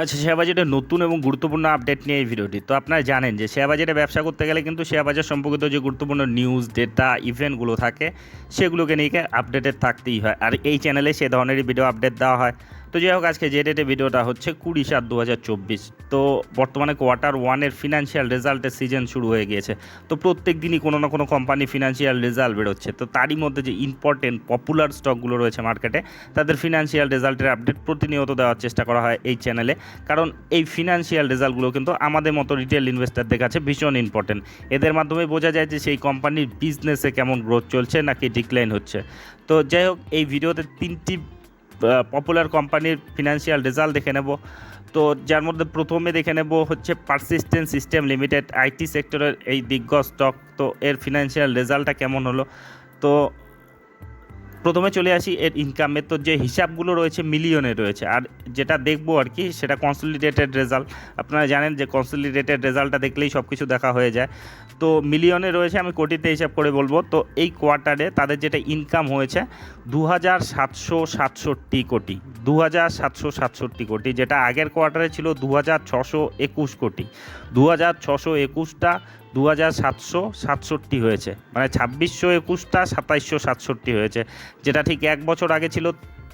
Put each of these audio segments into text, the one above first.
আচ্ছা শেয়ার বাজারে নতুন এবং গুরুত্বপূর্ণ আপডেট নিয়ে এই ভিডিওটি। তো আপনারা জানেন যে শেয়ার বাজারে ব্যবসা করতে গেলে কিন্তু শেয়ার বাজার সম্পর্কিত যে গুরুত্বপূর্ণ নিউজ ডেটা ইভেন্টগুলো থাকে, সেগুলোকে নিয়ে আপডেটেড থাকতেই হয়। আর এই চ্যানেলে সে ধরনেরই ভিডিও আপডেট দেওয়া হয়। তো যাই হোক, আজকে যে ডেটে ভিডিওটা হচ্ছে কুড়ি সাত দু তো বর্তমানে কোয়ার্টার ওয়ানের ফিনান্সিয়াল রেজাল্টের সিজন শুরু হয়ে গিয়েছে। তো প্রত্যেক দিনই কোনো না কোনো কোম্পানি ফিনান্সিয়াল রেজাল্ট বেরোচ্ছে। তো তারই মধ্যে যে ইম্পর্টেন্ট পপুলার স্টকগুলো রয়েছে মার্কেটে তাদের ফিনান্সিয়াল রেজাল্টের আপডেট প্রতিনিয়ত দেওয়ার চেষ্টা করা হয় এই চ্যানেলে কারণ এই ফিনান্সিয়াল রেজাল্টগুলো কিন্তু আমাদের মতো রিটেল ইনভেস্টারদের কাছে ভীষণ ইম্পর্টেন্ট এদের মাধ্যমে বোঝা যায় যে সেই কোম্পানির বিজনেসে কেমন গ্রোথ চলছে নাকি ডিক্লাইন হচ্ছে। তো যাই হোক, এই ভিডিওতে তিনটি পপুলার কোম্পানির ফিনান্সিয়াল রেজাল্ট দেখে নেব। তো যার মধ্যে প্রথমে দেখে নেব হচ্ছে পারসিস্টেন্ট সিস্টেম লিমিটেড আইটি সেক্টরের এই দিগ্গজ স্টক তো এর ফিনান্সিয়াল রেজাল্টটা কেমন হলো? তো প্রথমে চলে আসি, এর ইনকামের তো যে হিসাবগুলো রয়েছে মিলিয়নে রয়েছে। আর যেটা দেখব আর কি, সেটা কনসলিডেটেড রেজাল্ট আপনারা জানেন যে কনসলিডেটেড রেজাল্টটা দেখলেই সব কিছু দেখা হয়ে যায়। তো মিলিয়নে রয়েছে, আমি কোটিতে হিসাব করে বলব। তো এই কোয়ার্টারে তাদের যেটা ইনকাম হয়েছে দু হাজার সাতশো সাতষট্টি কোটি। দু হাজার সাতশো সাতষট্টি কোটি, যেটা আগের কোয়ার্টারে ছিল দু হাজার ছশো একুশ কোটি। দু হাজার ছশো একুশটা দু হাজার সাতশো সাতষট্টি হয়েছে। মানে ছাব্বিশশো একুশটা সাতাইশশো সাতষট্টি হয়েছে, যেটা ঠিক এক বছর আগে ছিল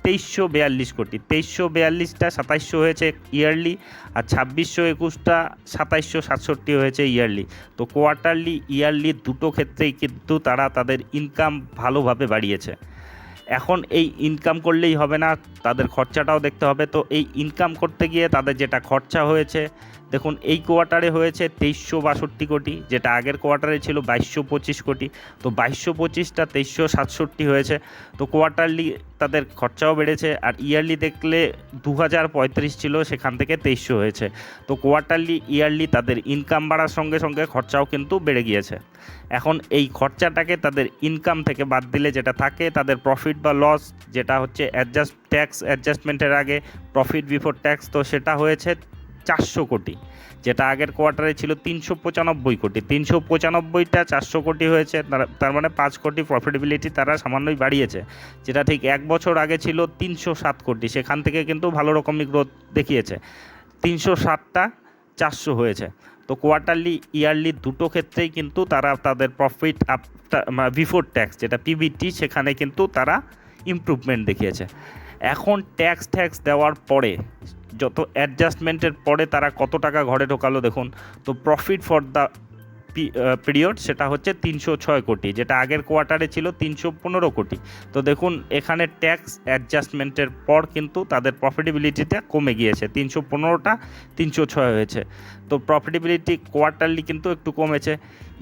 তেইশশো বেয়াল্লিশ কোটি। তেইশশো বেয়াল্লিশটা সাতাইশশো হয়েছে ইয়ারলি আর ছাব্বিশশো একুশটা সাতাইশশো সাতষট্টি হয়েছে ইয়ারলি। তো কোয়ার্টারলি, ইয়ারলি দুটো ক্ষেত্রেই কিন্তু তারা তাদের ইনকাম ভালোভাবে বাড়িয়েছে। এখন এই ইনকাম করলেই হবে না, তাদের খরচাটাও দেখতে হবে। তো এই ইনকাম করতে গিয়ে তাদের যেটা খরচা হয়েছে দেখুন, এই কোয়ার্টারে হয়েছে তেইশশো বাষট্টি কোটি, যেটা আগের কোয়ার্টারে ছিল বাইশশো পঁচিশ কোটি। তো বাইশশো পঁচিশটা তেইশশো সাতষট্টি হয়েছে। তো কোয়ার্টারলি তাদের খরচাও বেড়েছে, আর ইয়ারলি দেখলে দু হাজার পঁয়ত্রিশ ছিল, সেখান থেকে তেইশশো হয়েছে। তো কোয়ার্টারলি, ইয়ারলি তাদের ইনকাম বাড়ার সঙ্গে সঙ্গে খরচাও কিন্তু বেড়ে গিয়েছে। এখন এই খরচাটাকে তাদের ইনকাম থেকে বাদ দিলে যেটা থাকে, তাদের প্রফিট বা লস যেটা হচ্ছে অ্যাডজাস্ট ট্যাক্স অ্যাডজাস্টমেন্টের আগে প্রফিট বিফোর ট্যাক্স তো সেটা হয়েছে চারশো কোটি, যেটা আগের কোয়ার্টারে ছিল তিনশো পঁচানব্বই কোটি। তিনশো পঁচানব্বইটা চারশো কোটি হয়েছে, তার- মানে পাঁচ কোটি প্রফিটেবিলিটি তারা সামান্যই বাড়িয়েছে, যেটা ঠিক এক বছর আগে ছিল তিনশো সাত কোটি, সেখান থেকে কিন্তু ভালো রকমই গ্রোথ দেখিয়েছে। তিনশো সাতটা চারশো হয়েছে। তো কোয়ার্টারলি ইয়ারলি দুটো ক্ষেত্রেই কিন্তু তারা তাদের প্রফিট আফটার বিফোর ট্যাক্স যেটা পিবিটি সেখানে কিন্তু তারা ইমপ্রুভমেন্ট দেখিয়েছে। এখন ট্যাক্স ট্যাক্স দেওয়ার পরে যত অ্যাডজাস্টমেন্টের পরে তারা কত টাকা ঘরে ঢোকালো দেখুন। তো প্রফিট ফর দ্য পিরিয়ড সেটা হচ্ছে তিনশো ছয় কোটি, যেটা আগের কোয়ার্টারে ছিল তিনশো পনেরো কোটি। তো দেখুন, এখানে ট্যাক্স অ্যাডজাস্টমেন্টের পর কিন্তু তাদের প্রফিটেবিলিটিটা কমে গিয়েছে, তিনশো পনেরোটা তিনশো ছয় হয়েছে। তো প্রফিটেবিলিটি কোয়ার্টারলি কিন্তু একটু কমেছে।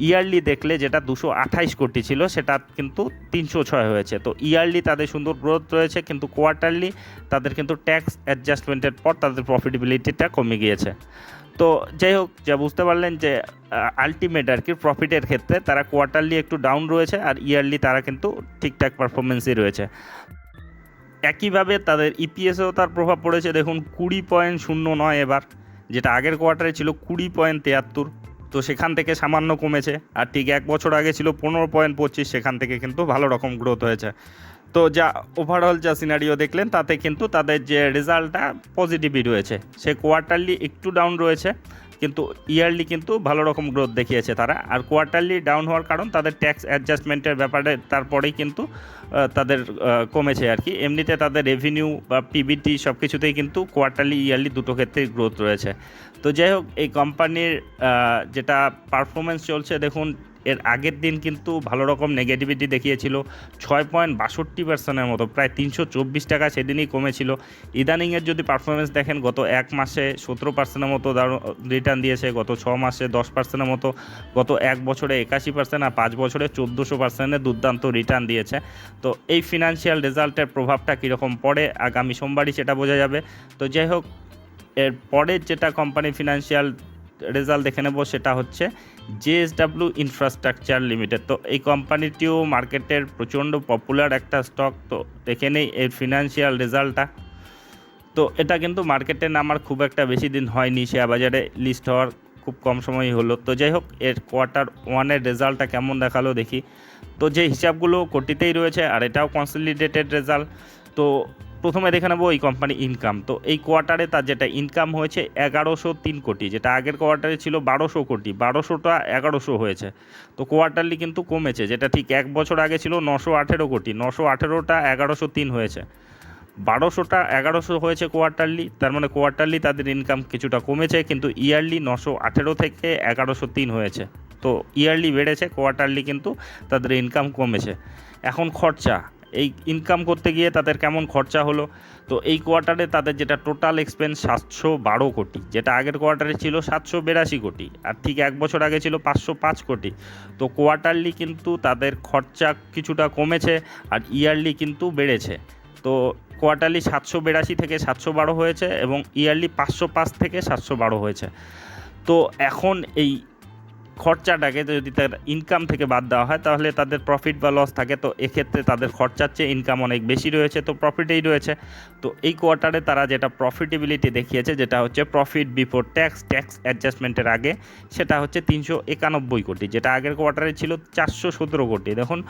ইয়ারলি দেখলে যেটা দুশো আঠাইশ কোটি ছিল, সেটা কিন্তু তিনশো ছয় হয়েছে। তো ইয়ারলি তাদের সুন্দর গ্রোথ রয়েছে, কিন্তু কোয়ার্টারলি তাদের কিন্তু ট্যাক্স অ্যাডজাস্টমেন্টের পর তাদের প্রফিটেবিলিটিটা কমে গিয়েছে। তো যাই হোক, যা বুঝতে পারলেন যে আলটিমেট আর কি প্রফিটের ক্ষেত্রে তারা কোয়ার্টারলি একটু ডাউন রয়েছে আর ইয়ারলি তারা কিন্তু ঠিকঠাক পারফরমেন্সই রয়েছে। একইভাবে তাদের ইপিএসেও তার প্রভাব পড়েছে। দেখুন, কুড়ি পয়েন্ট শূন্য নয় এবার, যেটা আগের কোয়ার্টারে ছিল কুড়ি পয়েন্ট তেয়াত্তর, তো সেখান থেকে সামান্য কমেছে। আর ঠিক এক বছর আগে ছিল পনেরো পয়েন্ট পঁচিশ, সেখান থেকে কিন্তু ভালো রকম গ্রোথ হয়েছে। তো যা ওভারঅল যা সিনারিও দেখলেন, তাতে কিন্তু তাদের যে রেজাল্টটা পজিটিভই রয়েছে। সে কোয়ার্টারলি একটু ডাউন রয়েছে, কিন্তু ইয়ারলি কিন্তু ভালো রকম গ্রোথ দেখিয়েছে তারা। আর কোয়ার্টারলি ডাউন হওয়ার কারণ তাদের ট্যাক্স অ্যাডজাস্টমেন্টের ব্যাপারে, তারপরেই কিন্তু তাদের কমেছে আর কি। এমনিতে তাদের রেভিনিউ বা পিবিটি সব কিছুতেই কিন্তু কোয়ার্টারলি ইয়ারলি দুটো ক্ষেত্রেই গ্রোথ রয়েছে। তো যাই হোক, এই কোম্পানির যেটা পারফরমেন্স চলছে, দেখুন এর আগের দিন কিন্তু ভালো রকম নেগেটিভিটি দেখিয়েছিল। ছয় পয়েন্ট বাষট্টি পার্সেন্টের মতো, প্রায় তিনশো চব্বিশ টাকা সেদিনই কমেছিল। ইদানিংয়ের যদি পারফরমেন্স দেখেন, গত এক মাসে সতেরো পার্সেন্টের মতো রিটার্ন দিয়েছে, গত ছ মাসে দশ পার্সেন্টের মতো, গত এক বছরে একাশি পার্সেন্ট আর পাঁচ বছরে চোদ্দোশো পার্সেন্টের দুর্দান্ত রিটার্ন দিয়েছে। তো এই ফিনান্সিয়াল রেজাল্টের প্রভাবটা কীরকম পড়ে, আগামী সোমবারই সেটা বোঝা যাবে। তো যাই হোক, এর পরের যেটা কোম্পানি ফিনান্সিয়াল রেজাল্ট দেখে নেব, সেটা হচ্ছে জেএসডাব্লিউ ইনফ্রাস্ট্রাকচার লিমিটেড তো এই কোম্পানিটিও মার্কেটের প্রচণ্ড পপুলার একটা স্টক তো দেখে নেই এর ফিনান্সিয়াল রেজাল্টটা। তো এটা কিন্তু মার্কেটে নামার খুব একটা বেশি দিন হয়নি, শেয়ার বাজারে লিস্ট হওয়ার খুব কম সময়ই হলো। তো যাই হোক, এর কোয়ার্টার ওয়ানের রেজাল্টটা কেমন দেখাল দেখি। তো যে হিসাবগুলো কোটিতেই রয়েছে, আর এটাও কনসলিডেটেড রেজাল্ট তো প্রথমে দেখে নেব এই কোম্পানি ইনকাম তো এই কোয়ার্টারে তার যেটা ইনকাম হয়েছে এগারোশো তিন কোটি, যেটা আগের কোয়ার্টারে ছিল বারোশো কোটি, বারোশোটা এগারোশো হয়েছে। তো কোয়ার্টারলি কিন্তু কমেছে, যেটা ঠিক এক বছর আগে ছিল নশো আঠেরো কোটি, নশো আঠেরোটা এগারোশো তিন হয়েছে। বারোশোটা এগারোশো হয়েছে কোয়ার্টারলি তার মানে কোয়ার্টারলি তাদের ইনকাম কিছুটা কমেছে, কিন্তু ইয়ারলি নশো আঠেরো থেকে এগারোশো তিন হয়েছে। তো ইয়ারলি বেড়েছে কোয়ার্টারলি কিন্তু তাদের ইনকাম কমেছে। এখন খরচা এই ইনকাম করতে গিয়ে তাদের কেমন খরচা হলো? তো এই কোয়ার্টারে তাদের যেটা টোটাল এক্সপেন্স সাতশো বারো কোটি, যেটা আগের কোয়ার্টারে ছিল সাতশো বিরাশি কোটি, আর ঠিক এক বছর আগে ছিল পাঁচশো পাঁচ কোটি। তো কোয়ার্টারলি কিন্তু তাদের খরচা কিছুটা কমেছে আর ইয়ারলি কিন্তু বেড়েছে। তো কোয়ার্টারলি সাতশো বিরাশি থেকে সাতশো বারো হয়েছে এবং ইয়ারলি পাঁচশো পাঁচ থেকে সাতশো বারো হয়েছে। তো এখন এই খরচাটাকে যদি তার ইনকাম থেকে বাদ দেওয়া হয়, তাহলে তাদের প্রফিট বা লস থাকে। তো এক্ষেত্রে তাদের খরচার চেয়ে ইনকাম অনেক বেশি রয়েছে, তো প্রফিটেই রয়েছে। তো এই কোয়ার্টারে তারা যেটা প্রফিটেবিলিটি দেখিয়েছে, যেটা হচ্ছে প্রফিট বিফোর ট্যাক্স ট্যাক্স অ্যাডজাস্টমেন্টের আগে, সেটা হচ্ছে তিনশো একানব্বই কোটি, যেটা আগের কোয়ার্টারে ছিল চারশো সতেরো কোটি। দেখুন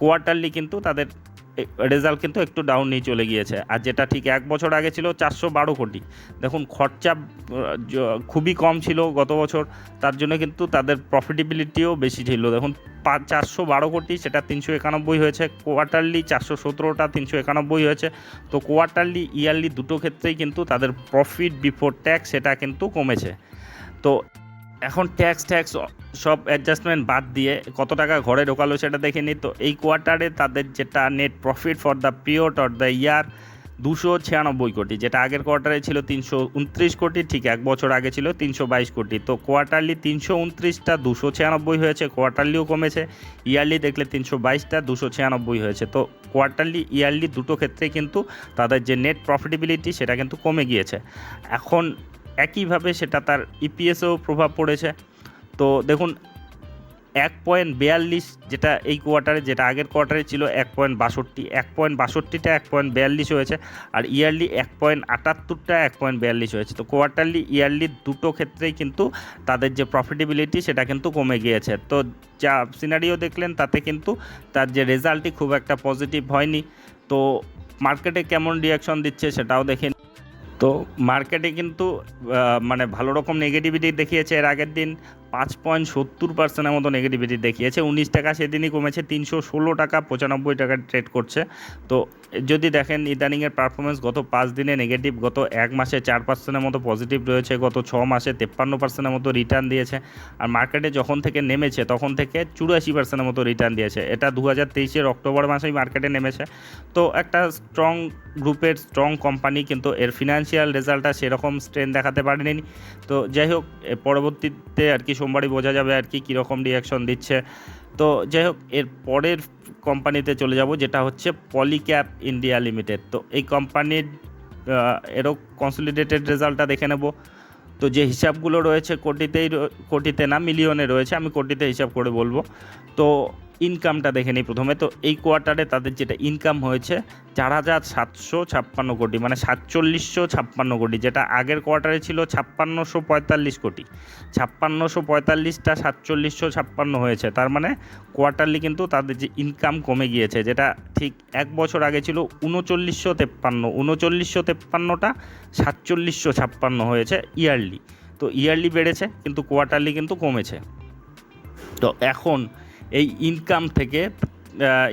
কোয়ার্টারলি কিন্তু তাদের রেজাল্ট কিন্তু একটু ডাউন নিয়ে চলে গিয়েছে। আর যেটা ঠিক এক বছর আগে ছিল চারশো বারো কোটি। দেখুন, খরচা খুবই কম ছিল গত বছর। তার জন্য কিন্তু তাদের প্রফিটেবিলিটিও বেশি ছিল। দেখুন চারশো বারো কোটি, সেটা তিনশো একানব্বই হয়েছে। কোয়ার্টারলি চারশো সতেরোটা, তিনশো একানব্বই হয়েছে। তো কোয়ার্টারলি ইয়ারলি দুটো ক্ষেত্রেই কিন্তু তাদের প্রফিট বিফোর ট্যাক্স সেটা কিন্তু কমেছে। তো এখন ট্যাক্স ট্যাক্স সব অ্যাডজাস্টমেন্ট বাদ দিয়ে কত টাকা ঘরে ঢোকালো সেটা দেখে নিই। তো এই কোয়ার্টারে তাদের যেটা net profit for the period or the year দুশো ছিয়ানব্বই কোটি, যেটা আগের কোয়ার্টারে ছিল তিনশো উনত্রিশ কোটি, ঠিক এক বছর আগে ছিল তিনশো বাইশ কোটি। তো কোয়ার্টারলি তিনশো উনত্রিশটা দুশো ছিয়ানব্বই হয়েছে কোয়ার্টারলিও কমেছে ইয়ারলি দেখলে তিনশো বাইশটা দুশো ছিয়ানব্বই হয়েছে। তো কোয়ার্টারলি ইয়ারলি দুটো ক্ষেত্রেই কিন্তু তাদের যে নেট প্রফিটেবিলিটি সেটা কিন্তু কমে গিয়েছে। এখন একইভাবে সেটা তার ইপিএসেও প্রভাব পড়েছে। তো দেখুন, এক পয়েন্ট বিয়াল্লিশ যেটা এই কোয়ার্টারে যেটা আগের কোয়ার্টারে ছিল এক পয়েন্ট বাষট্টি, এক পয়েন্ট বাষট্টিটা এক পয়েন্ট বিয়াল্লিশ হয়েছে আর ইয়ারলি এক পয়েন্ট আটাত্তরটা এক পয়েন্ট বিয়াল্লিশ হয়েছে। তো কোয়ার্টারলি ইয়ারলি দুটো ক্ষেত্রেই কিন্তু তাদের যে প্রফিটেবিলিটি সেটা কিন্তু কমে গিয়েছে। তো যা সিনারিও দেখলেন, তাতে কিন্তু তার যে রেজাল্টই খুব একটা পজিটিভ হয়নি। তো মার্কেটে কেমন রিয়াকশন দিচ্ছে সেটাও দেখে নিই। তো মার্কেটে কিন্তু মানে ভালো রকম নেগেটিভিটি দেখিয়েছে এর আগের দিন। পাঁচ পয়েন্ট সত্তর পার্সেন্টের মতো নেগেটিভিটি দেখিয়েছে। উনিশ টাকা সেদিনই কমেছে, তিনশো ষোলো টাকা পঁচানব্বই টাকা ট্রেড করছে। তো যদি দেখেন, ইদানিংয়ের পারফরমেন্স গত পাঁচ দিনে নেগেটিভ গত এক মাসে চার পার্সেন্টের মতো পজিটিভ রয়েছে, গত ছ মাসে তেপ্পান্ন পার্সেন্টের মতো রিটার্ন দিয়েছে। আর মার্কেটে যখন থেকে নেমেছে, তখন থেকে চুরাশি পার্সেন্টের মতো রিটার্ন দিয়েছে। এটা দু হাজার তেইশের অক্টোবর মাসেই মার্কেটে নেমেছে। তো একটা স্ট্রং গ্রুপের স্ট্রং কোম্পানি কিন্তু এর ফিনান্সিয়াল রেজাল্টটা সেরকম স্ট্রেন দেখাতে পারেনি। তো যাই হোক পরবর্তীতে আর কি সোমবারই বোঝা যাবে আর কি কীরকম রিয়াকশন দিচ্ছে। তো যাই হোক, এর পরের কোম্পানিতে চলে যাব, যেটা হচ্ছে পলিক্যাপ ইন্ডিয়া লিমিটেড তো এই কোম্পানির এরও কনসলিডেটেড রেজাল্টটা দেখে নেব। তো যে হিসাবগুলো রয়েছে কোটিতেই কোটিতে না, মিলিয়নে রয়েছে, আমি কোটিতে হিসাব করে বলব। তো ইনকামটা দেখে নিই প্রথমে। তো এই কোয়ার্টারে তাদের যেটা ইনকাম হয়েছে, চার হাজার সাতশো ছাপ্পান্ন কোটি মানে সাতচল্লিশশো ছাপ্পান্ন কোটি, যেটা আগের কোয়ার্টারে ছিল ছাপ্পান্নশো পঁয়তাল্লিশ কোটি। ছাপ্পান্নশো পঁয়তাল্লিশটা সাতচল্লিশশো ছাপ্পান্ন হয়েছে, তার মানে কোয়ার্টারলি কিন্তু তাদের যে ইনকাম কমে গিয়েছে, যেটা ঠিক এক বছর আগে ছিল উনচল্লিশশো তেপ্পান্ন, উনচল্লিশশো তেপ্পান্নটা সাতচল্লিশশো ছাপ্পান্ন হয়েছে ইয়ারলি তো ইয়ারলি বেড়েছে, কিন্তু কোয়ার্টারলি কিন্তু কমেছে। তো এখন এই ইনকাম থেকে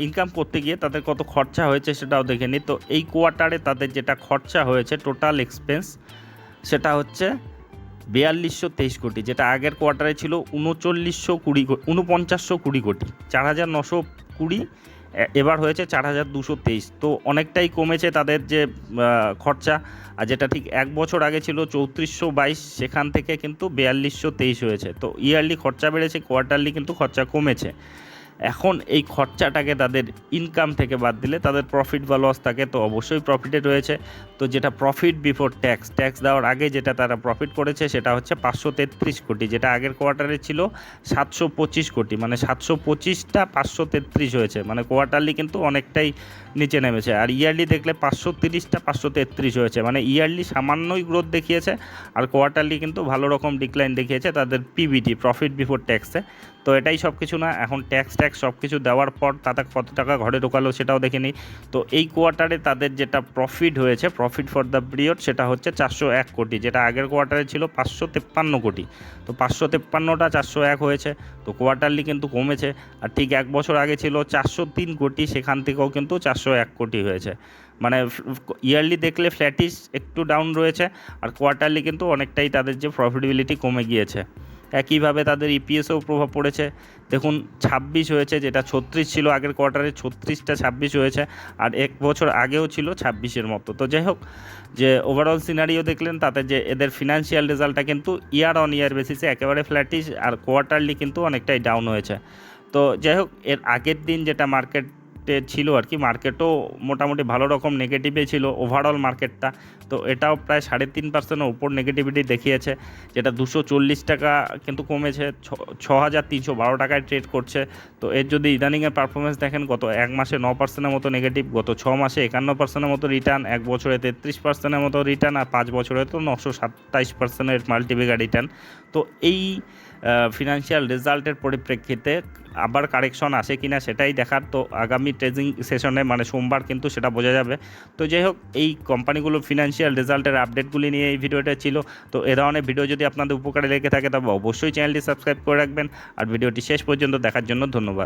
ইনকাম করতে গিয়ে তাদের কত খরচা হয়েছে সেটাও দেখে নিই। তো এই কোয়ার্টারে তাদের যেটা খরচা হয়েছে টোটাল এক্সপেন্স সেটা হচ্ছে বিয়াল্লিশশো তেইশ কোটি, যেটা আগের কোয়ার্টারে ছিল উনচল্লিশশো কুড়ি উনপঞ্চাশশো কুড়ি কোটি, চার হাজার নশো কুড়ি এবার হয়েছে চার হাজার দুশো তেইশ। তো অনেকটাই কমেছে তাদের যে খরচা। আর যেটা ঠিক এক বছর আগে ছিল চৌত্রিশশো বাইশ, সেখান থেকে কিন্তু বিয়াল্লিশশো তেইশ হয়েছে। তো ইয়ারলি খরচা বেড়েছে, কোয়ার্টারলি কিন্তু খরচা কমেছে। এখন এই খরচাটাকে তাদের ইনকাম থেকে বাদ দিলে তাদের প্রফিট বা লস থাকে তো অবশ্যই প্রফিটে রয়েছে। তো যেটা প্রফিট বিফোর ট্যাক্স ট্যাক্স দেওয়ার আগে যেটা তারা প্রফিট করেছে সেটা হচ্ছে পাঁচশো তেত্রিশ কোটি, যেটা আগের কোয়ার্টারে ছিল সাতশো পঁচিশ কোটি মানে সাতশো পঁচিশটা পাঁচশো তেত্রিশ হয়েছে মানে কোয়ার্টারলি কিন্তু অনেকটাই নিচে নেমেছে। আর ইয়ারলি দেখলে পাঁচশো তিরিশটা পাঁচশো তেত্রিশ হয়েছে মানে ইয়ারলি সামান্যই গ্রোথ দেখিয়েছে, আর কোয়ার্টারলি কিন্তু ভালো রকম ডিক্লাইন দেখিয়েছে তাদের পিবিটি প্রফিট বিফোর ট্যাক্সে তো এটাই সব কিছু না, এখন ট্যাক্স ট্যাক্স সব কিছু দেওয়ার পর তাতে কত টাকা ঘরে ঢোকালো সেটাও দেখে নিই। তো এই কোয়ার্টারে তাদের যেটা প্রফিট হয়েছে প্রফিট ফর দ্য পিরিয়ড সেটা হচ্ছে চারশো এক কোটি, যেটা আগের কোয়ার্টারে ছিল পাঁচশো তেপ্পান্ন কোটি। তো পাঁচশো তেপ্পান্নটা চারশো এক হয়েছে, তো কোয়ার্টারলি কিন্তু কমেছে, আর ঠিক এক বছর আগে ছিল চারশো তিন কোটি, সেখান থেকেও কিন্তু চারশো এক কোটি হয়েছে। মানে ইয়ারলি দেখলে ফ্ল্যাটিস একটু ডাউন রয়েছে, আর কোয়ার্টারলি কিন্তু অনেকটাই তাদের যে প্রফিটেবিলিটি কমে গিয়েছে। একইভাবে তাদের ইপিএসেও প্রভাব পড়েছে। দেখুন, ছাব্বিশ হয়েছে, যেটা ছত্রিশ ছিল আগের কোয়ার্টারে ছত্রিশটা ছাব্বিশ হয়েছে, আর এক বছর আগেও ছিল ছাব্বিশের মতো। তো যাই হোক, যে ওভারঅল সিনারিও দেখলেন, তাতে যে এদের ফিনান্সিয়াল রেজাল্টটা কিন্তু ইয়ার অন ইয়ার বেসিসে একেবারে ফ্ল্যাটিশ আর কোয়ার্টারলি কিন্তু অনেকটাই ডাউন হয়েছে। তো যাই হোক, এর আগের দিন যেটা মার্কেট ছিল আর কি। মার্কেটও মোটামুটি ভালো রকম নেগেটিভে ছিল ওভারঅল মার্কেটটা তো এটাও প্রায় সাড়ে তিন পার্সেন্টের উপর নেগেটিভিটি দেখিয়েছে, যেটা দুশো চল্লিশ টাকা কিন্তু কমেছে, ছ- হাজার তিনশো বারো টাকায় ট্রেড করছে। তো এর যদি ইদানিংয়ের পারফরমেন্স দেখেন, গত এক মাসে ন পার্সেন্টের মতো নেগেটিভ গত ছ মাসে একান্ন পার্সেন্টের মতো রিটার্ন এক বছরে তেত্রিশ পার্সেন্টের মতো রিটার্ন আর পাঁচ বছরে তো নশো সাতাইশ পার্সেন্টের মাল্টিবিগা রিটার্ন তো এই ফিনান্সিয়াল রেজাল্টের পরিপ্রেক্ষিতে আবার কারেকশন আসে কি না সেটাই দেখার। তো আগামী ট্রেজিং সেশনে মানে সোমবার কিন্তু সেটা বোঝা যাবে। তো যাই হোক, এই কোম্পানিগুলো ফিনান্সিয়াল রেজাল্টের আপডেটগুলি নিয়ে এই ভিডিওটা ছিল। তো এ ধরনের ভিডিও যদি আপনাদের উপকারে লেগে থাকে, তবে অবশ্যই চ্যানেলটি সাবস্ক্রাইব করে রাখবেন। আর ভিডিওটি শেষ পর্যন্ত দেখার জন্য ধন্যবাদ।